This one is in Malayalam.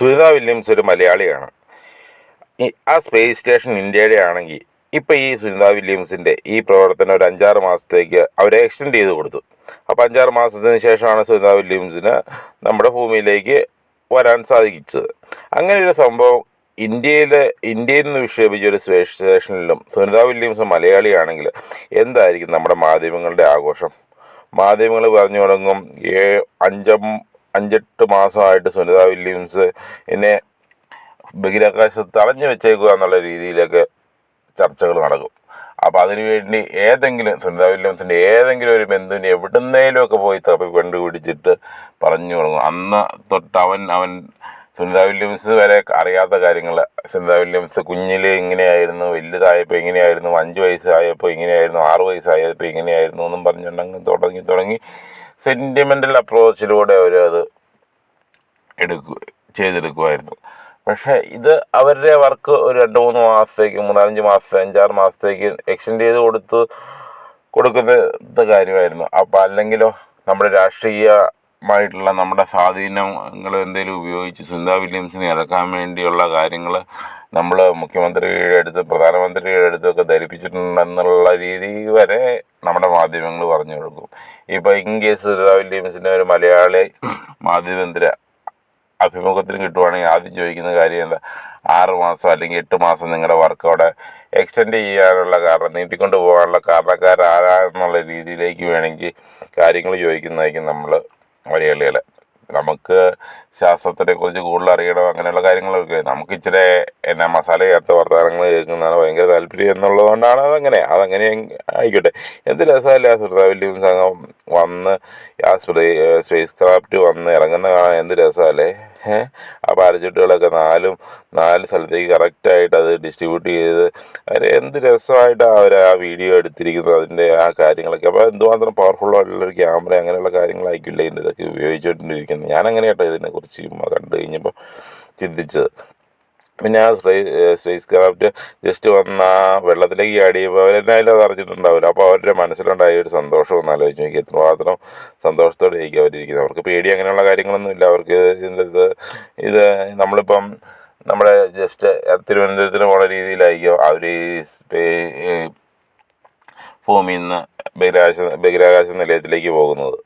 സുനിത വില്യംസ് ഒരു മലയാളിയാണ്. ആ സ്പേസ് സ്റ്റേഷൻ ഇന്ത്യയുടെ ആണെങ്കിൽ ഇപ്പം ഈ സുനിത വില്യംസിന്റെ ഈ പ്രവർത്തനം ഒരു അഞ്ചാറ് മാസത്തേക്ക് അവരെ എക്സ്റ്റെൻഡ് ചെയ്ത് കൊടുത്തു. അപ്പോൾ അഞ്ചാറ് മാസത്തിന് ശേഷമാണ് സുനിത വില്യംസിന് നമ്മുടെ ഭൂമിയിലേക്ക് വരാൻ സാധിച്ചത്. അങ്ങനെ ഒരു സംഭവം ഇന്ത്യയിൽ ഇന്ത്യയിൽ നിന്ന് വിക്ഷേപിച്ച ഒരു സ്പേസ് സ്റ്റേഷനിലും സുനിത വില്യംസ് മലയാളിയാണെങ്കിൽ എന്തായിരിക്കും നമ്മുടെ മാധ്യമങ്ങളുടെ ആഘോഷം? മാധ്യമങ്ങൾ പറഞ്ഞു തുടങ്ങും ഏ അഞ്ചം അഞ്ചെട്ട് മാസമായിട്ട് സുനിത വില്യംസ് എന്നെ ബഹിരാകാശത്ത് തടഞ്ഞു വെച്ചേക്കുക എന്നുള്ള രീതിയിലൊക്കെ ചർച്ചകൾ നടക്കും. അപ്പോൾ അതിനുവേണ്ടി ഏതെങ്കിലും സുനിത വില്യംസിന്റെ ഏതെങ്കിലും ഒരു ബന്ധുവിനെ എവിടുന്നേലും ഒക്കെ പോയി തപ്പി കണ്ടുപിടിച്ചിട്ട് പറഞ്ഞു തുടങ്ങും. അന്ന് തൊട്ട് അവൻ അവൻ സുനിത വില്യംസ് വരെ അറിയാത്ത കാര്യങ്ങൾ. സുനിത വില്യംസ് കുഞ്ഞിൽ ഇങ്ങനെയായിരുന്നു വലുതായപ്പോൾ ഇങ്ങനെയായിരുന്നു അഞ്ച് വയസ്സായപ്പോൾ ഇങ്ങനെയായിരുന്നു ആറ് വയസ്സായപ്പോൾ ഇങ്ങനെയായിരുന്നു എന്നും പറഞ്ഞുകൊണ്ടങ്ങ് തുടങ്ങി തുടങ്ങി. സെന്റിമെന്റൽ അപ്രോച്ചിലൂടെ അവർ അത് എടുക്കുക ചെയ്തെടുക്കുമായിരുന്നു പക്ഷെ ഇത് അവരുടെ വർക്ക് ഒരു രണ്ട് മൂന്ന് മാസത്തേക്ക് മൂന്നാലഞ്ച് മാസത്തെ അഞ്ചാറ് മാസത്തേക്ക് എക്സ്റ്റെൻഡ് ചെയ്ത് കൊടുത്ത് കൊടുക്കുന്ന കാര്യമായിരുന്നു. അപ്പോൾ അല്ലെങ്കിലോ നമ്മുടെ രാഷ്ട്രീയമായിട്ടുള്ള നമ്മുടെ സ്വാധീനങ്ങൾ എന്തെങ്കിലും ഉപയോഗിച്ച് സുനിത വില്യംസിനെ ഇറക്കാൻ വേണ്ടിയുള്ള കാര്യങ്ങൾ നമ്മൾ മുഖ്യമന്ത്രിയുടെ അടുത്ത് പ്രധാനമന്ത്രിയുടെ അടുത്തൊക്കെ ധരിപ്പിച്ചിട്ടുണ്ടെന്നുള്ള രീതി വരെ നമ്മുടെ മാധ്യമങ്ങൾ പറഞ്ഞു കൊടുക്കും. ഇപ്പോൾ ഇൻ കേസ് സുനിത വില്യംസിനെ ഒരു മലയാളി മാധ്യമന്ത്രി അഭിമുഖത്തിന് കിട്ടുവാണെങ്കിൽ ആദ്യം ചോദിക്കുന്ന കാര്യം എന്താ? ആറ് മാസം അല്ലെങ്കിൽ എട്ട് മാസം നിങ്ങളുടെ വർക്ക് അവിടെ എക്സ്റ്റെൻഡ് ചെയ്യാനുള്ള കാരണം നീട്ടിക്കൊണ്ട് പോകാനുള്ള കാരണക്കാരാരാ എന്നുള്ള രീതിയിലേക്ക് വേണമെങ്കിൽ കാര്യങ്ങൾ ചോദിക്കുന്നതായിരിക്കും നമ്മൾ മലയാളികൾ നമുക്ക് ശാസ്ത്രത്തിനെ കുറിച്ച് കൂടുതൽ അറിയണം അങ്ങനെയുള്ള കാര്യങ്ങളൊക്കെ. നമുക്ക് ഇച്ചിരി എന്നാ മസാല ചേർത്ത വർത്തമാനങ്ങൾ കേൾക്കുന്നതാണ് ഭയങ്കര താല്പര്യം എന്നുള്ളതുകൊണ്ടാണ് അതങ്ങനെ. അതങ്ങനെ ആയിക്കോട്ടെ. എന്ത് രസമല്ല ശ്രദ്ധ വില്യം സംഘം വന്ന് ആ സ്പേസ് ക്രാഫ്റ്റ് വന്ന് ഇറങ്ങുന്ന കാണാൻ എന്ത് രസമല്ലേ? ആ പാരച്യൂട്ടുകളൊക്കെ നാലും നാല് സ്ഥലത്തേക്ക് കറക്റ്റായിട്ട് അത് ഡിസ്ട്രിബ്യൂട്ട് ചെയ്ത് അവർ എന്ത് രസമായിട്ടാണ് അവർ ആ വീഡിയോ എടുത്തിരിക്കുന്നത് അതിന്റെ ആ കാര്യങ്ങളൊക്കെ. അപ്പോൾ എന്തുമാത്രം ആയിട്ടുള്ളൊരു ക്യാമറ അങ്ങനെയുള്ള കാര്യങ്ങളായിരിക്കില്ല ഇതിന്റെ ഇതൊക്കെ ഉപയോഗിച്ചുകൊണ്ടിരിക്കുന്നത്? ഞാൻ ഇതിനെക്കുറിച്ച് കണ്ടു കഴിഞ്ഞപ്പോൾ ചിന്തിച്ചത്. പിന്നെ ആ സ്പേസ് ക്രാഫ്റ്റ് ജസ്റ്റ് വന്ന വെള്ളത്തിലേക്ക് ചാടിയപ്പോൾ അവരെന്നായാലും അത് അറിഞ്ഞിട്ടുണ്ടാവില്ല. അപ്പോൾ അവരുടെ മനസ്സിലുണ്ടായ ഒരു സന്തോഷം ഒന്ന് ആലോചിച്ച് നോക്കി എത്രമാത്രം സന്തോഷത്തോടെ ആയിരിക്കും അവരിയ്ക്കുന്നത് അവർക്ക് പേടി അങ്ങനെയുള്ള കാര്യങ്ങളൊന്നും ഇല്ല. അവർക്ക് ഇത് ഇത് നമ്മളിപ്പം നമ്മുടെ ജസ്റ്റ് തിരുവനന്തപുരത്തിന് പോണ രീതിയിലായിരിക്കും. അവർ ഭൂമിയിൽ നിന്ന് ബഹിരാകാശ ബഹിരാകാശ നിലയത്തിലേക്ക് പോകുന്നത്.